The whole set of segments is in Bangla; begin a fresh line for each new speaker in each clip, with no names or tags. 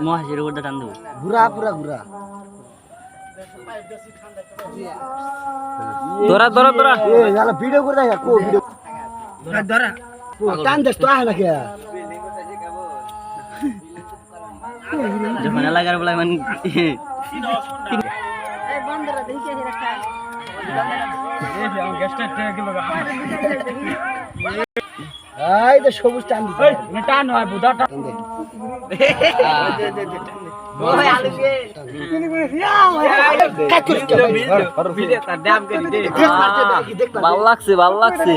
মহাশির উপর টান দেবো।
ঘুরা পুরা ঘুরা।
তোরা তোরা তোরা
এ याला ভিডিও করে দেখা কো ভিডিও
ধরা
কো টান দেস তো আহে না কে
যখন এলাকার বলে মানে
এই তো সবুজ টান দিছে।
টান হয় বুধা টান।
টান দে। দে,
ভালো লাগছে ভালো লাগছে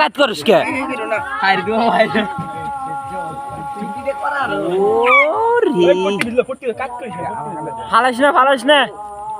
কাজ করিস কে ফালাইস না ফালাইস না।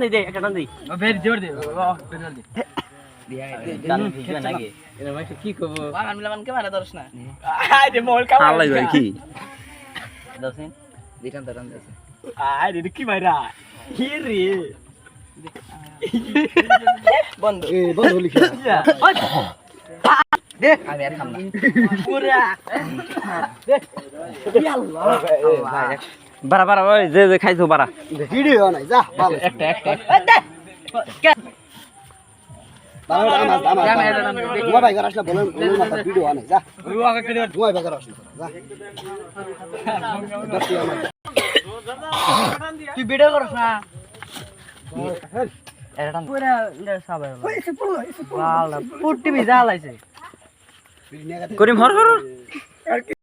টান দে একটা টান দে। বের জোর দে। কি করব? মারা না। কা? দিটান টান দে। কি আমি আর খাম না। বাড়া বাড়া ওই যে যে খাইছো বাড়া।
ভিডিও নাই যা ভালো।
একটা একটা
ভালো আমার আমার তোমার ভাই আসলে বলেন বলেন না ভিডিও আনে যা। তোমার ভাই আসলে যা।
তুই ভিডিও করছ না? করিম হর হর